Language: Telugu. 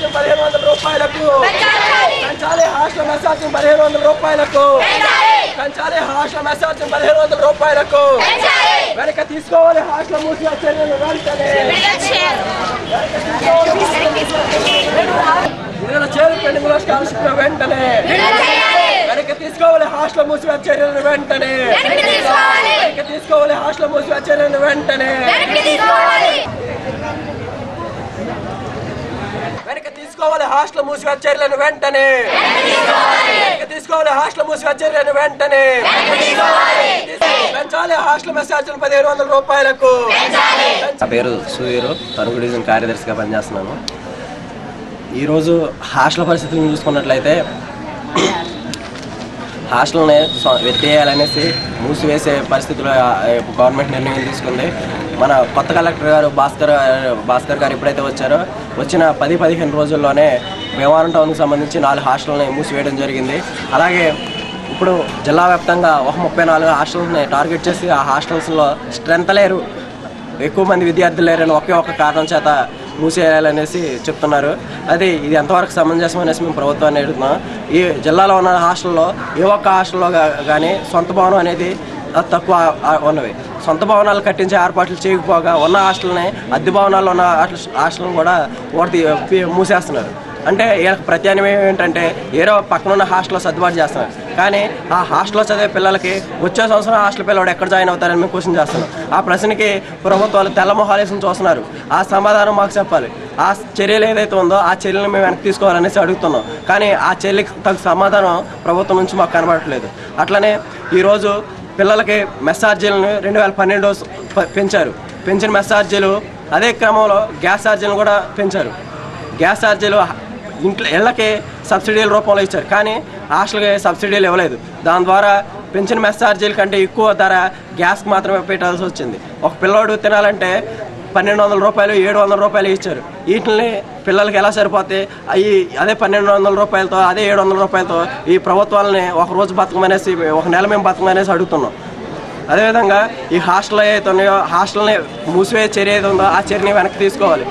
రూపాయలకు. పెంచాలి. హాస్టల్ మెస్ పదిహేను వందల రూపాయలకు. పెంచాలి. హాస్టల్ మెస్ పదిహేను వందల రూపాయలకు. వెనక తీసుకోవాలి హాస్టల్ మూసి చర్యలు వెంటనే. పెండింగ్ స్కాలర్షిప్ వెంటనే. వెనక తీసుకోవాలి హాస్టల్ మూసివేత చర్యలను వెంటనే. వెనక తీసుకోవాలి హాస్టల్ మూసివేత చర్యలను వెంటనే. వెనక తీసుకోవాలి హాస్టల్ మూసివేత చర్యలను వెంటనే. వెనక తీసుకోవాలి హాస్టల్ మూసివేత చర్యలను వెంటనే. పెంచాలి హాస్టల్ మెసేజ్ పదిహేను వందల రూపాయలకు. నా పేరు సూర్యరు తరుగు డివిజన్ కార్యదర్శిగా పనిచేస్తున్నాను. ఈరోజు హాస్టల్ పరిస్థితులను చూసుకున్నట్లయితే హాస్టల్ని స్వ- ఎత్తేయాలనేసి మూసివేసే పరిస్థితిలో గవర్నమెంట్ నిర్ణయం తీసుకుంది. మన కొత్త కలెక్టర్ గారు భాస్కర్ భాస్కర్ గారు ఎప్పుడైతే వచ్చారో వచ్చిన పది పదిహేను రోజుల్లోనే భీమవరం టౌన్కి సంబంధించి నాలుగు హాస్టల్ని మూసివేయడం జరిగింది. అలాగే ఇప్పుడు జిల్లా వ్యాప్తంగా ఒక ముప్పై నాలుగు హాస్టల్స్ని టార్గెట్ చేసి ఆ హాస్టల్స్లో స్ట్రెంత్ లేరు. ఎక్కువ మంది విద్యార్థులు లేరని ఒకే ఒక కారణం చేత మూసేయాలనేసి చెప్తున్నారు. అది ఇది ఎంతవరకు సమంజసం అనేసి మేము ప్రభుత్వాన్ని అడుగుతున్నాం. ఈ జిల్లాలో ఉన్న హాస్టల్లో ఏ ఒక్క హాస్టల్లో కానీ సొంత భవనం అనేది తక్కువ ఉన్నవి. సొంత భవనాలు కట్టించే ఏర్పాట్లు చేయకపోగా ఉన్న హాస్టల్ని అద్దె భవనాల్లో ఉన్న హాస్టల్ హాస్టల్ని కూడా ఓటి మూసేస్తున్నారు. అంటే వీళ్ళకి ప్రత్యామ్నాయం ఏంటంటే ఏదో పక్కన ఉన్న హాస్టల్లో సర్దుబాటు చేస్తున్నారు. కానీ ఆ హాస్టల్లో చదివే పిల్లలకి వచ్చే సంవత్సరం హాస్టల్ పిల్లవాడు ఎక్కడ జాయిన్ అవుతారని మేము క్వశ్చన్ చేస్తున్నాం. ఆ ప్రశ్నకి ప్రభుత్వాలు తెల్లమొహాలేసం చూస్తున్నారు. ఆ సమాధానం మాకు చెప్పాలి. ఆ చర్యలు ఏదైతే ఉందో ఆ చర్యలను మేము వెనక్కి తీసుకోవాలనేసి అడుగుతున్నాం. కానీ ఆ చర్యలకు తగ్గ సమాధానం ప్రభుత్వం నుంచి మాకు కనబడట్లేదు. అట్లనే ఈరోజు పిల్లలకి మెస్సార్జీలను రెండు వేల పన్నెండు పెంచారు. పెంచిన మెస్సార్జీలు అదే క్రమంలో గ్యాస్ ఛార్జీలను కూడా పెంచారు. గ్యాస్ ఛార్జీలు ఇంట్లో ఇళ్ళకి సబ్సిడీల రూపంలో ఇచ్చారు. కానీ హాస్టల్కి సబ్సిడీలు ఇవ్వలేదు. దాని ద్వారా పెంచిన మెస్ ఛార్జీల కంటే ఎక్కువ ధర గ్యాస్కి మాత్రమే పెట్టాల్సి వచ్చింది. ఒక పిల్లోడు తినాలంటే పన్నెండు వందల రూపాయలు ఏడు వందల రూపాయలు ఇచ్చారు. వీటిని పిల్లలకి ఎలా సరిపోతే అవి అదే పన్నెండు వందల రూపాయలతో అదే ఏడు వందల రూపాయలతో ఈ ప్రభుత్వాలని ఒక రోజు బతకమనేసి ఒక నెల మేము బతకమనేసి అడుగుతున్నాం. అదేవిధంగా ఈ హాస్టల్ ఏదైతే ఉన్నాయో హాస్టల్ని మూసివే చర్య ఏదో ఉందో ఆ చర్యని వెనక్కి తీసుకోవాలి.